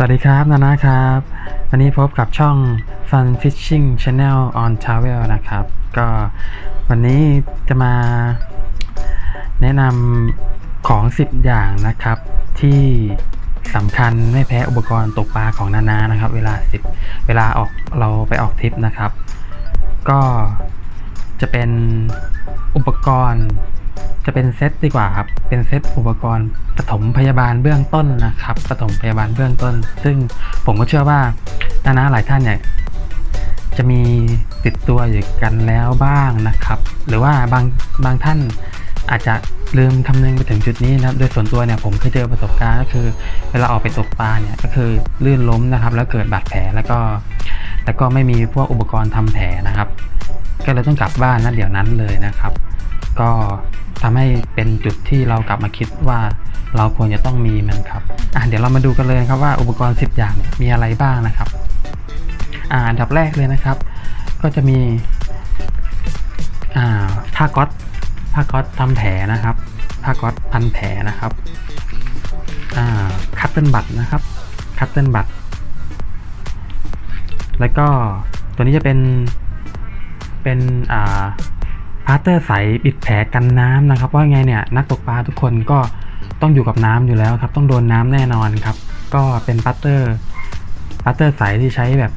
สวัสดีครับนานะครับ วันนี้พบกับช่อง Fun Fishing Channel on Travel นะครับ ก็วันนี้จะมาแนะนำของ 10 อย่างนะครับ ที่สำคัญไม่แพ้อุปกรณ์ตกปลาของนานานะครับ เวลา 10 เวลาออกเราไปออกทริปนะครับ ก็จะเป็นอุปกรณ์ จะเป็นเซตดีกว่าครับ เป็นเซตอุปกรณ์ปฐมพยาบาลเบื้องต้นนะครับปฐมพยาบาลเบื้องต้น ซึ่งผมก็เชื่อว่านานาหลายท่านเนี่ยจะมีติดตัวอยู่กันแล้วบ้างนะครับ หรือว่าบางบางท่านอาจจะลืมคำนึงไปถึงจุดนี้นะครับ โดยส่วนตัวเนี่ยผมเคยเจอประสบการณ์ก็คือ เวลาออกไปตกปลาเนี่ยก็คือลื่นล้มนะครับ แล้วเกิดบาดแผลแล้วก็แล้วก็ไม่มีพวกอุปกรณ์ทำแผลนะครับ ก็เลยต้องกลับบ้านนั่นเดี๋ยวนั้นเลยนะครับ ก็ทำให้เป็นจุดที่เรากลับมาคิดว่าเราควรจะต้องมีมันครับอะเดี๋ยวเรามาดูกันเลยครับว่าอุปกรณ์ 10 อย่างมีอะไรบ้างนะครับอ่าอันดับแรกเลยนะครับ ก็จะมีอ่าผ้าก๊อตผ้าก๊อตทำแผลนะครับผ้าก๊อตพันแผลนะครับอ่าคัตเติลบัตนะครับคัตเติลบัตแล้วก็ตัวนี้จะเป็นเป็นอ่า พาร์เตอร์ใสปิดแผลกันน้ำนะครับ ว่าไงเนี่ยนักตกปลาทุกคนก็ต้องอยู่กับน้ำอยู่แล้วครับ ต้องโดนน้ำแน่นอนครับ ก็เป็นพาร์เตอร์พาร์เตอร์ใสที่ใช้แบบ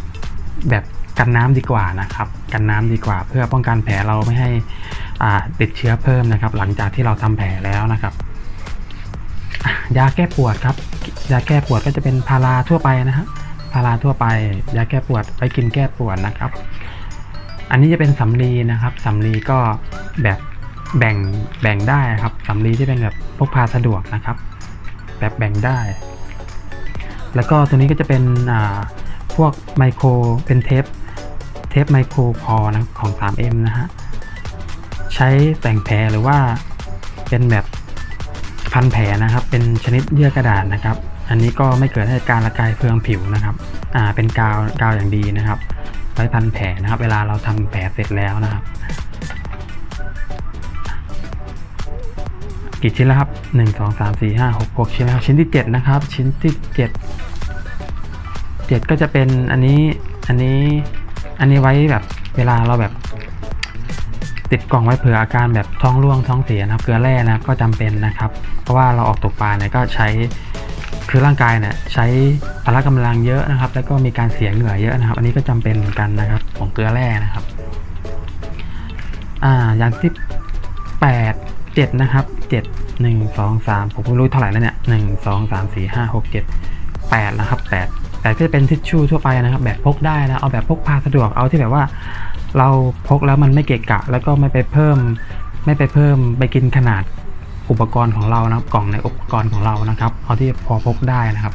แบบกันน้ำดีกว่านะครับ กันน้ำดีกว่า เพื่อป้องกันแผลเราไม่ให้อ่าติดเชื้อเพิ่มนะครับ หลังจากที่เราทำแผลแล้วนะครับยาแก้ปวดครับ ยาแก้ปวดก็จะเป็นพาราทั่วไปนะฮะพาราทั่วไป ยาแก้ปวดไปกินแก้ปวดนะครับ อันนี้จะเป็นสำลีนะครับสำลีก็แบบแบ่งแบ่งได้ครับสำลีที่เป็นแบบพกพาสะดวกนะครับ แบบแบ่งได้ แล้วก็ตัวนี้ก็จะเป็นอ่าพวกไมโครเป็นเทปเทปไมโครพอนะของ 3M นะฮะใช้แต่งแผลหรือว่าเป็นแบบพันแผลนะครับ เป็นชนิดเยื่อกระดาษนะครับ อันนี้ก็ไม่เกิดให้การระคายเคืองผิวนะครับ อ่าเป็นกาวกาวอย่างดีนะครับ ว้พันแผลนะครับ เวลาเราทำแผลเสร็จแล้วนะครับ กี่ชิ้นแล้วครับหนึ่งสองสามสี่ห้าหกหกชิ้นแล้วชิ้นที่เจ็ดนะครับ ชิ้นที่เจ็ดเจ็ดก็จะเป็นอันนี้อันนี้อันนี้ไว้แบบเวลาเราแบบ ติดกล่องไว้เผื่ออาการแบบท้องร่วงท้องเสียนะครับ เกลือแร่นะครับก็จำเป็นนะครับ เพราะว่าเราออกตกปลาเนี่ยก็ใช้ คือร่างกายเนี่ยใช้พละกำลังเยอะนะครับ แล้วก็มีการเสียเหงื่อเยอะนะครับ อันนี้ก็จำเป็นเหมือนกันนะครับของเกลือแร่นะครับอ่าอย่างที่แปดเจ็ดนะครับเจ็ดหนึ่งสองสามผมไม่รู้เท่าไหร่แล้วเนี่ยหนึ่งสองสามสี่ห้าหกเจ็ดแปดนะครับแปดแปดก็จะเป็นทิชชู่ทั่วไปนะครับ แบบพกได้นะเอาแบบพกพาสะดวกเอาที่แบบว่า เราพกแล้วมันไม่เกะกะ แล้วก็ไม่ไปเพิ่ม ไม่ไปเพิ่มไปกินขนาด อุปกรณ์ของเรานะครับ กล่องในอุปกรณ์ของเรานะครับเอาที่พอพกได้นะครับ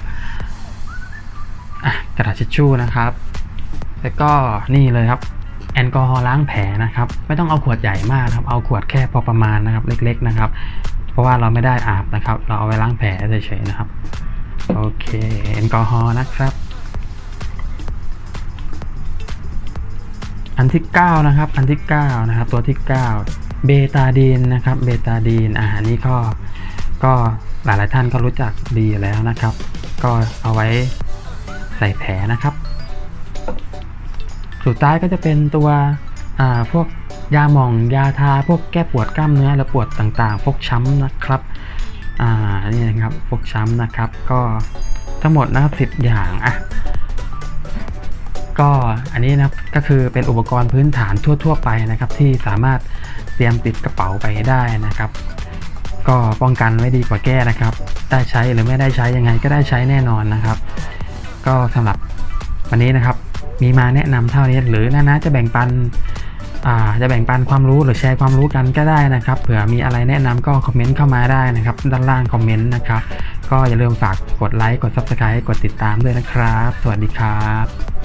กระดาษทิชชู่นะครับ แล้วก็นี่เลยครับ แอลกอฮอล์ล้างแผลนะครับ ไม่ต้องเอาขวดใหญ่มากครับ เอาขวดแค่พอประมาณนะครับ เล็ก ๆนะครับ เพราะว่าเราไม่ได้อาบนะครับ เราเอาไว้ล้างแผลเฉยๆนะครับ โอเคแอลกอฮอล์นะครับ อันที่ 9 นะครับ อันที่ 9 นะครับ ตัวที่ 9 เบตาดีนนะครับเบตาดีนอาอันนี้ก็ก็หลายๆท่านก็รู้จักดีอยู่แล้วนะครับ ก็เอาไว้ใส่แผลนะครับ สุดท้ายก็จะเป็นตัวพวกยาหม่องยาทาพวกแก้ปวดกล้ามเนื้อและปวดต่างๆ พวกช้ำนะครับอ่านี่นะครับพวกช้ำนะครับ ก็ทั้งหมดนะครับ10 อย่างอะ ก็อันนี้นะครับก็คือเป็นอุปกรณ์พื้นฐานทั่ว ๆ ไปนะครับ ที่สามารถเตรียมติดกระเป๋าไปได้นะครับ ก็ป้องกันไว้ดีกว่าแก้นะครับ ได้ใช้หรือไม่ได้ใช้ยังไงก็ได้ใช้แน่นอนนะครับ ก็สำหรับวันนี้นะครับ มีมาแนะนำเท่านี้หรือนานะจะแบ่งปันจะแบ่งปันความรู้หรือแชร์ความรู้กันก็ได้นะครับ เผื่อมีอะไรแนะนำก็คอมเมนต์เข้ามาได้นะครับ ด้านล่างคอมเมนต์นะครับ ก็อย่าลืมฝากกดไลค์ กด Subscribe กดติดตามด้วยนะครับ สวัสดีครับ